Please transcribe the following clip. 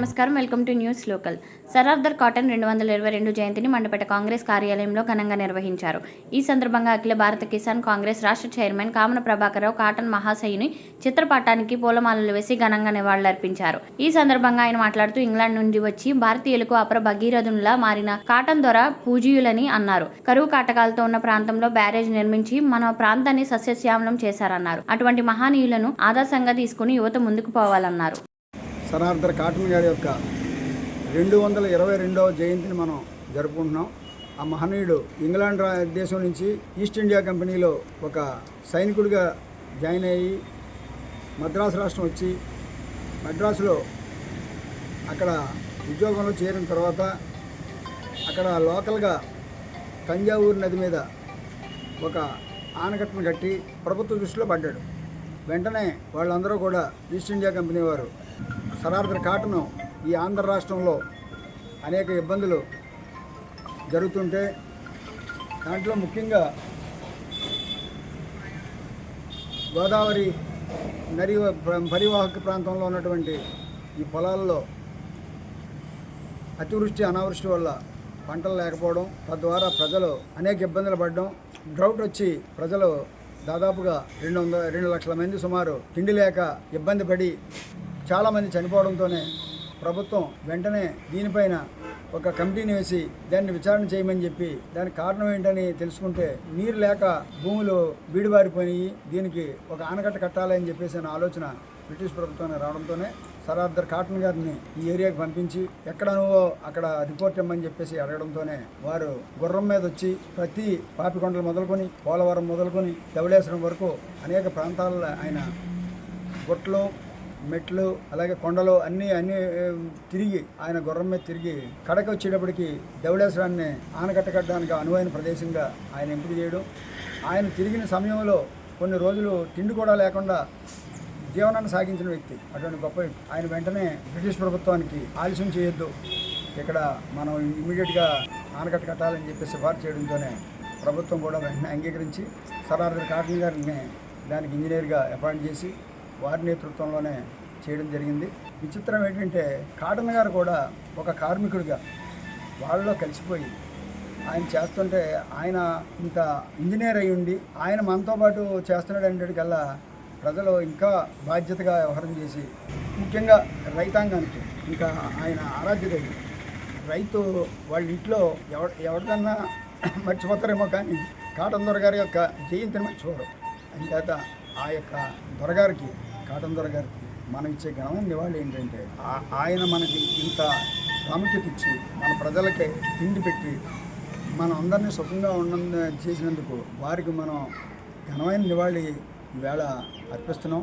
నమస్కారం. Welcome to news local. Sir Arthur Cotton రెండు వందల ఇరవై రెండు జయంతిని మండపేట కాంగ్రెస్ కార్యాలయంలో ఘనంగా నిర్వహించారు. ఈ సందర్భంగా అఖిల భారత కిసాన్ కాంగ్రెస్ రాష్ట్ర చైర్మన్ కామన ప్రభాకరరావు కాటన్ మహాశయుని చిత్రపటానికి పూలమాలలు వేసి ఘనంగా నివాళులర్పించారు. ఈ సందర్భంగా ఆయన మాట్లాడుతూ ఇంగ్లాండ్ నుండి వచ్చి భారతీయులకు అపర భగీరథునిలా మారిన కాటన్ దొర పూజీయులని అన్నారు. కరువు కాటకాలతో ఉన్న ప్రాంతంలో బ్యారేజ్ నిర్మించి మన ప్రాంతాన్ని సస్యశ్యామలం చేశారన్నారు. అటువంటి మహానీయులను ఆదర్శంగా తీసుకుని యువత ముందుకు పోవాలన్నారు. సరార్దర్ కాటన్ గారి యొక్క రెండు వందల ఇరవై రెండవ జయంతిని మనం జరుపుకుంటున్నాం. ఆ మహనీయుడు ఇంగ్లాండ్ దేశం నుంచి ఈస్ట్ ఇండియా కంపెనీలో ఒక సైనికుడిగా జాయిన్ అయ్యి మద్రాసు రాష్ట్రం వచ్చి మద్రాసులో అక్కడ ఉద్యోగంలో చేరిన తర్వాత అక్కడ లోకల్గా తంజావూరు నది మీద ఒక ఆనకట్టను కట్టి ప్రభుత్వ దృష్టిలో పడ్డాడు. వెంటనే వాళ్ళందరూ కూడా ఈస్ట్ ఇండియా కంపెనీ వారు సరార్దర్ కాటను ఈ ఆంధ్ర రాష్ట్రంలో అనేక ఇబ్బందులు జరుగుతుంటే దాంట్లో ముఖ్యంగా గోదావరి నది పరివాహక ప్రాంతంలో ఉన్నటువంటి ఈ పొలాల్లో అతివృష్టి అనావృష్టి వల్ల పంటలు లేకపోవడం తద్వారా ప్రజలు అనేక ఇబ్బందులు పడడం డ్రౌట్ వచ్చి ప్రజలు దాదాపుగా రెండు వందల రెండు లక్షల మంది సుమారు తిండి లేక ఇబ్బంది పడి చాలామంది చనిపోవడంతోనే ప్రభుత్వం వెంటనే దీనిపైన ఒక కమిటీని వేసి దాన్ని విచారణ చేయమని చెప్పి దానికి కారణం ఏంటని తెలుసుకుంటే నీరు లేక భూములు బీడిబారిపోయినాయి దీనికి ఒక ఆనకట్ట కట్టాలని చెప్పేసి అనే ఆలోచన బ్రిటిష్ ప్రభుత్వానికి రావడంతోనే సరార్దర్ కాటన్ గారిని ఈ ఏరియాకి పంపించి ఎక్కడ నువ్వో అక్కడ రిపోర్ట్ ఇమ్మని చెప్పేసి అడగడంతోనే వారు గుర్రం మీద వచ్చి ప్రతి పాపికొండలు మొదలుకొని పోలవరం మొదలుకొని ధవళేశ్వరం వరకు అనేక ప్రాంతాల్లో ఆయన గుట్లు మెట్లు అలాగే కొండలు అన్నీ అన్నీ తిరిగి ఆయన గుర్రం మీద తిరిగి కడక వచ్చేటప్పటికి ధవళేశ్వరాన్ని ఆనకట్ట కట్టడానికి అనువైన ప్రదేశంగా ఆయన ఎంపిక చేయడం. ఆయన తిరిగిన సమయంలో కొన్ని రోజులు తిండి కూడా లేకుండా జీవనాన్ని సాగించిన వ్యక్తి. అటువంటి గొప్ప వ్యక్తి. ఆయన వెంటనే బ్రిటిష్ ప్రభుత్వానికి ఆలస్యం చేయొద్దు. ఇక్కడ మనం ఇమీడియట్గా ఆనకట్ట కట్టాలని చెప్పి సిఫార్సు చేయడంతోనే ప్రభుత్వం కూడా వెంటనే అంగీకరించి సరార్దర్ కాటన్ గారిని దానికి ఇంజనీర్గా అపాయింట్ చేసి వారి నేతృత్వంలోనే చేయడం జరిగింది. విచిత్రం ఏంటంటే కాటన్ గారు కూడా ఒక కార్మికుడిగా వాళ్ళలో కలిసిపోయి ఆయన చేస్తుంటే ఆయన ఇంత ఇంజనీర్ అయి ఉండి ఆయన మనతో పాటు చేస్తున్నాడు అనేటికల్లా ప్రజలు ఇంకా బాధ్యతగా వ్యవహారం చేసి ముఖ్యంగా రైతాంగానికి ఇంకా ఆయన ఆరాధ్యుడై రైతు వాళ్ళ ఇంట్లో ఎవ ఎవరికన్నా మర్చిపోతారేమో కానీ కాటన్ దొరగారి యొక్క జయంతిని మర్చిపోరు. అందుచేత ఆ యొక్క దొరగారికి కాటన్ గారికి మనం ఇచ్చే ఘనమైన నివాళి ఏంటంటే ఆ- ఆయన మనకి ఇంత ప్రాముఖ్యత ఇచ్చి మన ప్రజలకి తిండి పెట్టి మనం అందరినీ సుఖంగా ఉండ చేసినందుకు వారికి మనం ఘనమైన నివాళి ఈవేళ అర్పిస్తున్నాం.